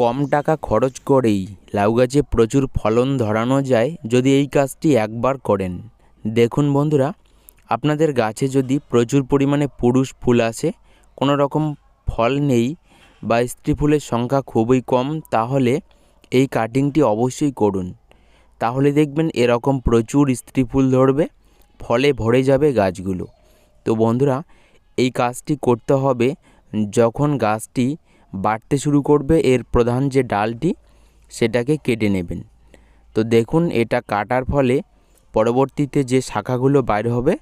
কম টাকা খরচ করেই লাউ গাছে প্রচুর ফলন ধরানো যায় যদি এই কাজটি একবার করেন। দেখুন বন্ধুরা, আপনাদের গাছে যদি প্রচুর পরিমাণে পুরুষ ফুল আসে, কোনো রকম ফল নেই বা স্ত্রী ফুলের সংখ্যা খুবই কম, তাহলে এই কাটিংটি অবশ্যই করুন। তাহলে দেখবেন এরকম প্রচুর স্ত্রী ফুল ধরবে, ফলে ভরে যাবে গাছগুলো। তো বন্ধুরা, এই কাজটি করতে হবে যখন গাছটি বাড়তে শুরু করবে এর প্রধান যে ডালটি, সেটাকে কেটে নেবেন। তো দেখুন, এটা কাটার ফলে পরবর্তীতে যে শাখাগুলো বাইর হবে,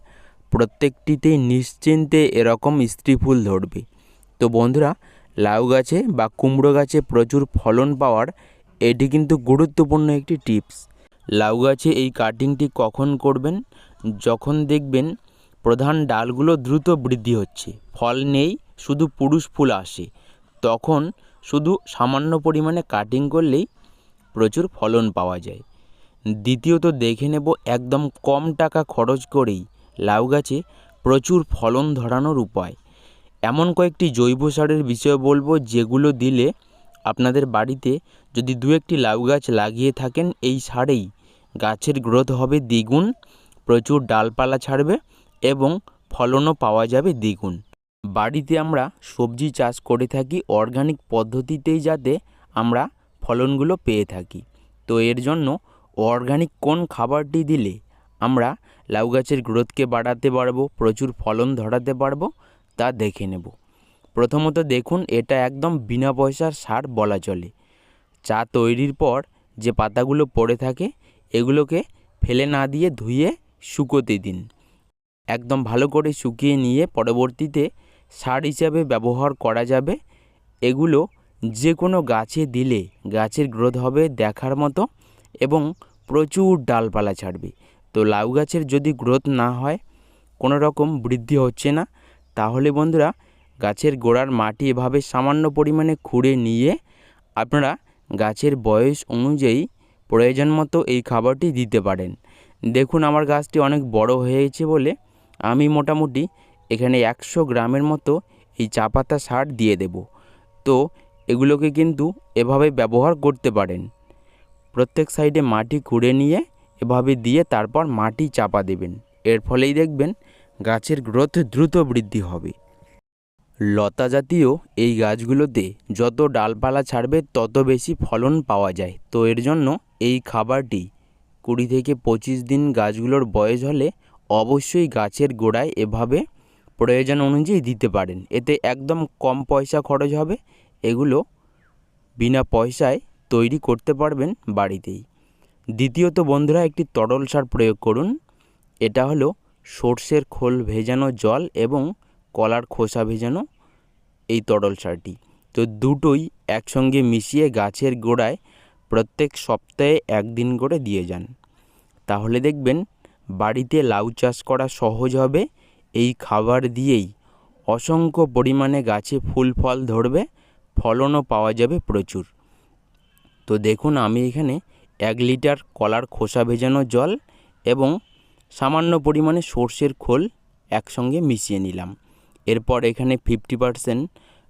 প্রত্যেকটিতেই নিশ্চিন্তে এরকম স্ত্রী ফুল ধরবে। তো বন্ধুরা, লাউ গাছে বা কুমড়ো গাছে প্রচুর ফলন পাওয়ার এটি কিন্তু গুরুত্বপূর্ণ একটি টিপস। লাউ গাছে এই কাটিংটি কখন করবেন? যখন দেখবেন প্রধান ডালগুলো দ্রুত বৃদ্ধি হচ্ছে। ফল নেই, শুধু পুরুষ ফুল আসে। তখন শুধু সামান্য পরিমাণে কাটিং করলেই প্রচুর ফলন পাওয়া যায়। দ্বিতীয়ত দেখে নেব একদম কম টাকা খরচ করেই লাউ গাছে প্রচুর ফলন ধরানোর উপায়। এমন কয়েকটি জৈব সারের বিষয়ে বলব যেগুলো দিলে আপনাদের বাড়িতে যদি দু একটি লাউ গাছ লাগিয়ে থাকেন, এই সারেই গাছের গ্রোথ হবে দ্বিগুণ, প্রচুর ডালপালা ছাড়বে এবং ফলনও পাওয়া যাবে দ্বিগুণ। বাড়িতে আমরা সবজি চাষ করে থাকি অর্গানিক পদ্ধতিতেই যাতে আমরা ফলনগুলো পেয়ে থাকি। তো এর জন্য অর্গানিক কোন খাবারটি দিলে আমরা লাউ গাছের গ্রোথকে বাড়াতে পারব, প্রচুর ফলন ধরাতে পারব, তা দেখে নেব। প্রথমত দেখুন, এটা একদম বিনা পয়সার সার বলা চলে। চা তৈরির পর যে পাতাগুলো পড়ে থাকে, এগুলোকে ফেলে না দিয়ে ধুয়ে শুকোতে দিন। একদম ভালো করে শুকিয়ে নিয়ে পরবর্তীতে সার হিসাবে ব্যবহার করা যাবে। এগুলো যে কোনো গাছে দিলে গাছের গ্রোথ হবে দেখার মতো এবং প্রচুর ডালপালা ছাড়বে। তো লাউ গাছের যদি গ্রোথ না হয়, কোনো রকম বৃদ্ধি হচ্ছে না। তাহলে বন্ধুরা, গাছের গোড়ার মাটি এভাবে সামান্য পরিমাণে খুঁড়ে নিয়ে আপনারা গাছের বয়স অনুযায়ী প্রয়োজন মতো এই খাবারটি দিতে পারেন। দেখুন, আমার গাছটি অনেক বড় হয়েছে বলে আমি মোটামুটি এখানে একশো গ্রামের মতো এই চা পাতা সার দিয়ে দেব। তো এগুলোকে কিন্তু এভাবে ব্যবহার করতে পারেন। প্রত্যেক সাইডে মাটি খুঁড়ে নিয়ে এভাবে দিয়ে তারপর মাটি চাপা দেবেন। এর ফলেই দেখবেন গাছের গ্রোথ দ্রুত বৃদ্ধি হবে। লতা জাতীয় এই গাছগুলোতে যত ডালপালা ছাড়বে, তত বেশি ফলন পাওয়া যায়। তো এর জন্য এই খাবারটি কুড়ি থেকে পঁচিশ দিন গাছগুলোর বয়স হলে অবশ্যই গাছের গোড়ায় এভাবে প্রয়োজন অনুযায়ী দিতে পারেন। এতে একদম কম পয়সা খরচ হবে। এগুলো বিনা পয়সায় তৈরি করতে পারবেন বাড়িতেই। দ্বিতীয়ত বন্ধুরা, একটি তরল সার প্রয়োগ করুন। এটা হলো সর্ষের খোল ভেজানো জল এবং কলার খোসা ভেজানো এই তরল সারটি। তো দুটোই একসঙ্গে মিশিয়ে গাছের গোড়ায় প্রত্যেক সপ্তাহে একদিন করে দিয়ে যান। তাহলে দেখবেন বাড়িতে লাউ চাষ করা সহজ হবে। এই খাবার দিয়েই অসংখ্য পরিমাণে গাছে ফুল, ফল ধরবে, ফলনও পাওয়া যাবে প্রচুর। তো দেখুন, আমি এখানে এক লিটার কলার খোসা ভেজানো জল এবং সামান্য পরিমাণে সর্ষের খোল একসঙ্গে মিশিয়ে নিলাম। এরপর এখানে ফিফটি পারসেন্ট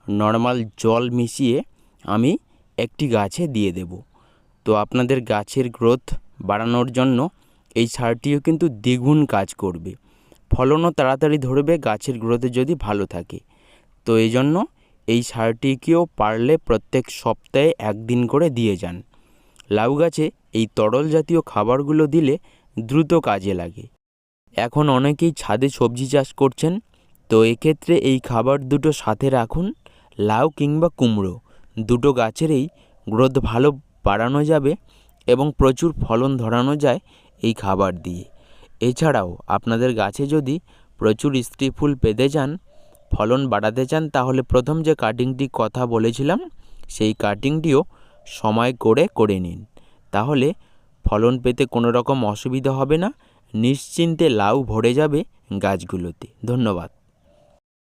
নর্মাল জল মিশিয়ে আমি একটি গাছে দিয়ে দেব। তো আপনাদের গাছের গ্রোথ বাড়ানোর জন্য এই সারটিও কিন্তু দ্বিগুণ কাজ করবে। ফলনও তাড়াতাড়ি ধরবে, গাছের গ্রোথে যদি ভালো থাকে। তো এই জন্য এই সারটিকেও পারলে প্রত্যেক সপ্তাহে একদিন করে দিয়ে যান। লাউ গাছে এই তরল জাতীয় খাবারগুলো দিলে দ্রুত কাজে লাগে। এখন অনেকেই ছাদে সবজি চাষ করছেন, তো এক্ষেত্রে এই খাবার দুটো সাথে রাখুন, লাউ কিংবা কুমড়ো। দুটো গাছেরই গ্রোথ ভালো বাড়ানো যাবে এবং প্রচুর ফলন ধরানো যায় এই খাবার দিয়ে। এছাড়াও আপনাদের গাছে যদি প্রচুর স্ত্রী ফুল পেতে চান ফলন বাড়াতে চান, তাহলে প্রথম যে কাটিংটি কথা বলেছিলাম, সেই কাটিংটিও সময় করে করে নিন। তাহলে ফলন পেতে কোনো রকম অসুবিধা হবে না, নিশ্চিন্তে লাউ ভরে যাবে গাছগুলোতে। ধন্যবাদ।